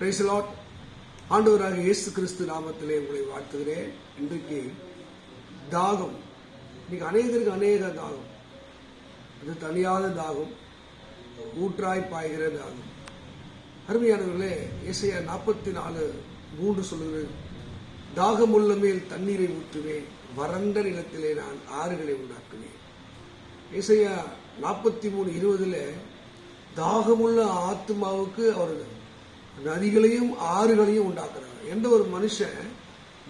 பிரைசலாட் ஆண்டவராக இயேசு கிறிஸ்து நாமத்திலே உங்களை வாழ்த்துகிறேன். இன்றைக்கு தாகம். இன்னைக்கு அநேகருக்கு அநேக தாகம். அது தனியாத தாகம். ஊற்றாய் பாய்கிற தாகம். அருமையானவர்களே இசைய நாற்பத்தி நாலு மூன்று சொல்லுகிறது. தாகமுள்ள மேல் தண்ணீரை ஊற்றுவேன். வறண்ட நிலத்திலே நான் ஆறுகளை உண்டாக்குவேன். இசையா நாற்பத்தி மூணு இருபதுல தாகமுள்ள ஆத்மாவுக்கு அவர் நதிகளையும் ஆறுகளையும் உண்டாக்குறாங்க. எந்த ஒரு மனுஷன்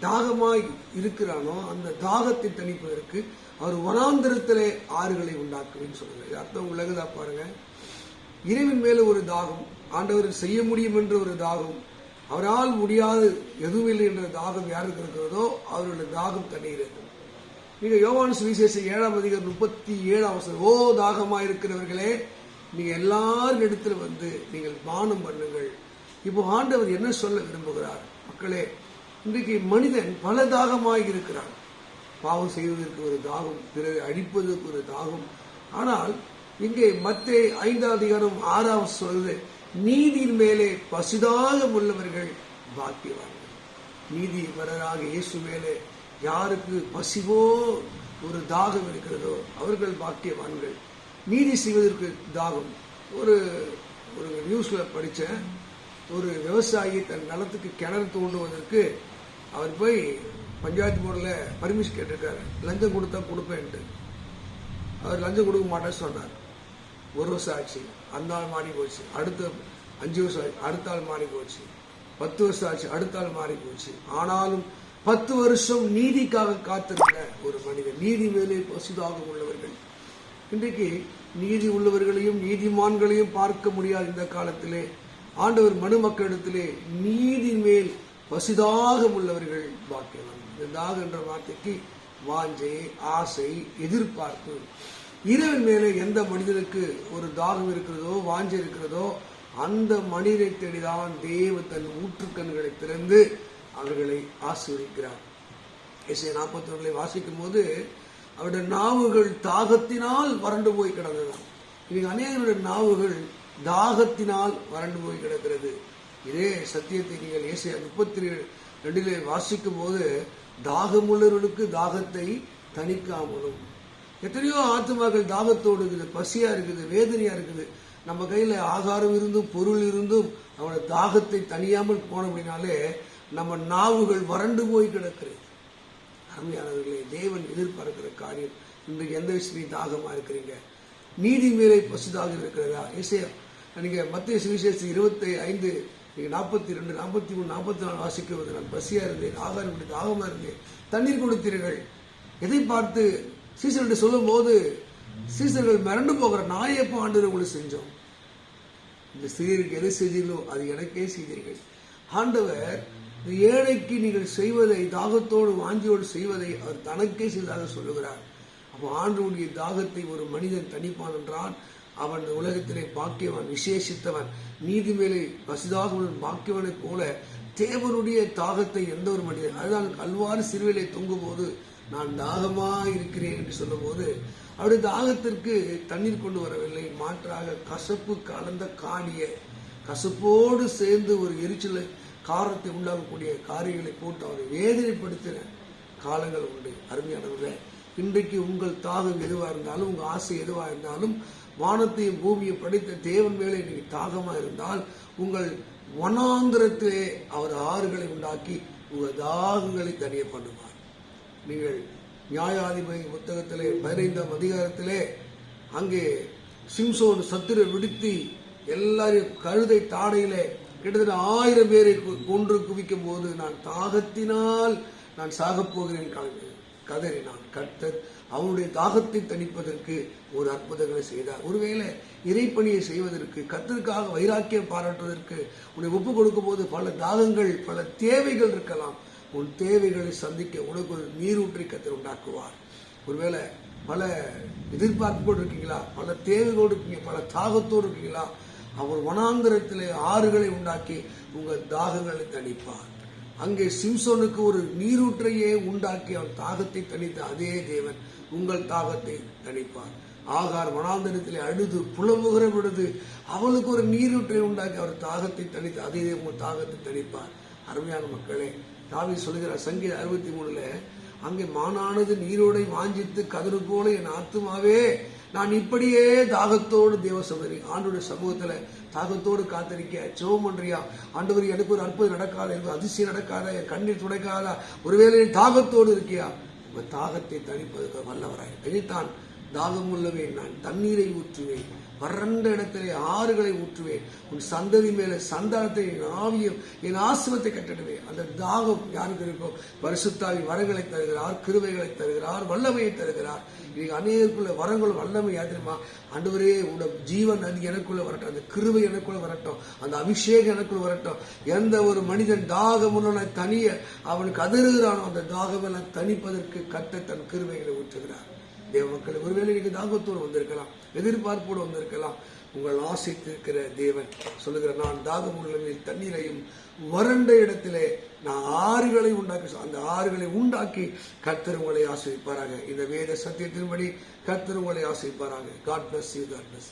தாகமாய் இருக்கிறானோ அந்த தாகத்தை தணிப்பதற்கு அவர் வனாந்திரத்திலே ஆறுகளை உண்டாக்குவேன்னு சொல்லுங்க. அர்த்தம் உலகதா பாருங்க. இறைவன் மேல ஒரு தாகம் ஆண்டவர் செய்ய முடியும் என்ற ஒரு தாகம் அவரால் முடியாது எதுவும் இல்லை என்ற தாகம் யாருக்கு இருக்கிறதோ அவருடைய தாகம் தண்ணீர் நீங்க யோவான் சுவிசேஷ ஏழாம் அதிகாரம் முப்பத்தி ஏழாம் வசனம் ஓ தாகமா இருக்கிறவர்களே நீங்க எல்லாரும் இடத்துல வந்து நீங்கள் பானம் பண்ணுங்கள். இப்போ ஆண்டவர் என்ன சொல்ல விரும்புகிறார்? மக்களே இன்றைக்கு மனிதன் பல தாகமாக இருக்கிறான். பாவம் செய்வதற்கு ஒரு தாகம் பிறகு அழிப்பதற்கு ஒரு தாகம். ஆனால் இங்கே மற்ற ஐந்தாம் அதிகாரம் ஆறாம் சொல்வது நீதியின் மேலே பசுதாக உள்ளவர்கள் பாக்கியவார்கள் நீதி வரராக இயேசு மேலே யாருக்கு பசிவோ ஒரு தாகம் இருக்கிறதோ அவர்கள் பாக்கியவான்கள். நீதி செய்வதற்கு தாகம். ஒரு ஒரு நியூஸில் படித்தேன் ஒரு விவசாயி தன் நிலத்துக்கு கிணறு தோண்டுவதற்கு அவர் போய் பஞ்சாயத்து போர்டில் பர்மிஷன் கேட்டிருக்காரு. லஞ்சம் கொடுத்தா கொடுப்பேன்ட்டு. அவர் லஞ்சம் கொடுக்க மாட்டேன்னு சொன்னார். ஒரு வருஷம் ஆச்சு. அந்த ஆள் மாறி போச்சு. அடுத்த அஞ்சு வருஷம் ஆச்சு. அடுத்த ஆள் மாறி போச்சு. பத்து வருஷம் ஆச்சு. அடுத்த ஆள் மாறி போச்சு. ஆனாலும் பத்து வருஷம் நீதிக்காக காத்திருந்த ஒரு மனிதன் நீதி மேலே பசுதாக உள்ளவர்கள். இன்றைக்கு நீதி உள்ளவர்களையும் நீதிமான்களையும் பார்க்க முடியாது இந்த காலத்திலே ஆண்டவர் மனுமக்களிடத்திலே நீதி மேல் பசிதாக உள்ளவர்கள் பாக்கியவான் இந்த தாகம் என்ற வார்த்தைக்கு வாஞ்சை ஆசை எதிர்பார்ப்பு. இரவின் மேலே எந்த மனிதனுக்கு ஒரு தாகம் இருக்கிறதோ வாஞ்சை இருக்கிறதோ அந்த மனிதை தேடிதான் தேவ தன் ஊற்றுக்கண்களை திறந்து அவர்களை ஆசீர்வதிக்கிறார். இசை நாற்பத்தி ஒன்றில் வாசிக்கும் போது அவருடைய நாவுகள் தாகத்தினால் வறண்டு போய் கிடந்ததாம் இன்னைக்கு அநேகருடைய நாவுகள் தாகத்தினால் வறண்டு போய் கிடக்கிறது. இதே சத்தியத்தை நீங்கள் ஏசிய முப்பத்தி ரெண்டிலே வாசிக்கும் போது தாகமுள்ளவர்களுக்கு தாகத்தை தணிக்காமலும். எத்தனையோ ஆத்மாக்கள் தாகத்தோடு இருக்குது பசியா இருக்குது வேதனையா இருக்குது. நம்ம கையில ஆகாரம் இருந்தும் பொருள் இருந்தும் அவனோட தாகத்தை தணியாமல் அப்படின்னாலே நம்ம நாவுகள் வறண்டு போய் கிடக்கிறது. அருமையானவர்களே தேவன் எதிர்பார்க்கிற காரியம். இன்றைக்கு எந்த விஷயத்தையும் தாகமா இருக்கிறீங்க? நீதி மேலே பசுதாக இருக்கிறதா? இசையம் நீங்க மத்திய சுவிசேஷம் இருபத்தி ஐந்து நீங்கள் நாற்பத்தி ரெண்டு நாற்பத்தி மூணு நாற்பத்தி நாலு வாசிக்கிறது நான் பசியா இருந்தேன் ஆகாரம் கொடுத்து தாகமா இருந்தேன். தண்ணீர் கொடுத்தீர்கள். எதை பார்த்து? சீசர்கள் சொல்லும் போது சீசர்கள் மிரண்டு போகிற நாயப்ப ஆண்டு உங்களுக்கு செஞ்சோம். இந்த சிறியருக்கு எது செய்தீர்களோ அது எனக்கே செய்தீர்கள். ஆண்டவர் இந்த ஏழைக்கு நீங்கள் செய்வதை தாகத்தோடு வாஞ்சியோடு செய்வதை அவர் தனக்கே செய்ததாக சொல்லுகிறார். அப்போ தாகத்தை ஒரு மனிதன் தனிப்பான் என்றால் அவன் உலகத்திலே பாக்கியவன் விசேஷித்தவன். நீதி மேலே பசிதாக பாக்கியவனைப் போல தேவனுடைய தாகத்தை எந்த ஒரு மனிதன் அதுதான் கல்வாறு சிறுவிலை தொங்கும் போது நான் தாகமா இருக்கிறேன் என்று சொல்லும்போது அவருடைய தாகத்திற்கு தண்ணீர் கொண்டு வரவில்லை. மாற்றாக கசப்பு கலந்த காணிய கசப்போடு சேர்ந்து ஒரு எரிச்சலை காரத்தை உண்டாகக்கூடிய காரியங்களை போட்டு அவரை வேதனைப்படுத்தின காலங்கள் உண்டு. அருமையானவர்களே இன்றைக்கு உங்கள் தாகம் எதுவாக இருந்தாலும் உங்கள் ஆசை எதுவாக இருந்தாலும் வானத்தையும் பூமியை படைத்த தேவன் மேலே நீங்கள் தாகமாக இருந்தால் உங்கள் வனாந்திரத்திலே அவர் ஆறுகளை உண்டாக்கி உங்கள் தாகங்களை தனிய பண்ணுவார். நீங்கள் நியாயாதிபதி புத்தகத்திலே பதினைந்தாம் அதிகாரத்திலே அங்கே சிம்சோன் சத்துரை விடுத்தி எல்லாரையும் கழுதை தாடையிலே கிட்டத்தட்ட ஆயிரம் பேரை கொன்று குவிக்கும் போது நான் தாகத்தினால் நான் சாகப்போகிறேன் போகிறேன் கதறினான் கர்த்தர் அவனுடைய தாகத்தை தணிப்பதற்கு ஒரு அற்புதங்களை செய்தார். ஒருவேளை இறைப்பணியை செய்வதற்கு கத்தருக்காக வைராக்கியம் பாராட்டுவதற்கு உன்னை ஒப்பு கொடுக்கும் போது பல தாகங்கள் பல தேவைகள் இருக்கலாம். உன் தேவைகளை சந்திக்க உனக்கு ஒரு நீரூற்றி கத்தர் உண்டாக்குவார். ஒருவேளை பல எதிர்பார்ப்போடு இருக்கீங்களா? பல தேவைகளோடு இருக்கீங்க பல தாகத்தோடு இருக்கீங்களா? அவர் வனாந்திரத்திலே ஆறுகளை உண்டாக்கி உங்கள் தாகங்களை தணிப்பார். அங்கே சிம்சோனுக்கு ஒரு நீரூற்றையே உண்டாக்கி அவன் தாகத்தை தணித்த அதே தேவன் உங்கள் தாகத்தை தணிப்பார். ஆகார் வனாந்தரத்திலே அழுது புலம்புகிற பொழுது அவளுக்கு ஒரு நீரூற்றை உண்டாக்கி அவர் தாகத்தை தணித்து அதே உங்கள் தாகத்தை தணிப்பார். அருமையான மக்களே தாவி சொல்கிறார் சங்கீத அறுபத்தி மூணுல அங்கே மானானது நீரோடை வாஞ்சித்து கதறு போல என் ஆத்துமாவே நான் இப்படியே தாகத்தோடு தேவ சமரி ஆண்டோட சமூகத்தில் தாகத்தோடு காத்திருக்க ஜெபம் பண்றியா? ஆண்டவர் எனக்கு ஒரு அற்புதம் நடக்காத எனக்கு அதிசயம் நடக்காத என் கண்ணீர் துடைக்காதா ஒருவேளை தாகத்தோடு இருக்கியா? உங்கள் தாகத்தை தணிப்பதற்கு வல்லவராய். தனித்தான் தாகம் உள்ளவே நான் தண்ணீரை ஊற்றுவேன். வறண்ட இடத்திலே ஆறுகளை ஊற்றுவேன். உன் சந்ததி மேலே சந்தானத்தை என் ஆவியும் என் ஆசிரத்தை கட்டிடுவேன். அந்த தாகம் யாருக்கு இருக்கோ? பரிசுத்தாவி வரங்களை தருகிறார் கிருவைகளை தருகிறார் வல்லமையை தருகிறார். இன்னைக்கு அநேகருக்குள்ள வரங்களும் வல்லமை யாதிரமா அன்றுவரே உட ஜீவன் அது எனக்குள்ள வரட்டும். அந்த கிருவை எனக்குள்ள வரட்டும். அந்த அபிஷேகம் எனக்குள்ள வரட்டும். எந்த ஒரு மனிதன் தாகம் உள்ள தனிய அவனுக்கு அதிருகிறானோ அந்த தாகம் எல்லாம் தணிப்பதற்கு கத்த தன் கிருவைகளை ஊற்றுகிறார். தேவ மக்கள் ஒருவேளை நீங்க தாகத்தோடு வந்திருக்கலாம் எதிர்பார்ப்போடு வந்திருக்கலாம் உங்கள் ஆசைத்திருக்கிற தேவன் சொல்லுகிற நான் தாகம் உள்ளவில் தண்ணீரையும் வறண்ட இடத்திலே நான் ஆறுகளை உண்டாக்கி அந்த ஆறுகளை உண்டாக்கி கர்த்தர் உங்களை ஆசிரிப்பாராங்க இந்த வேத சத்தியத்தின்படி கர்த்தர் உங்களை ஆசிரிப்பாராங்க God bless you God bless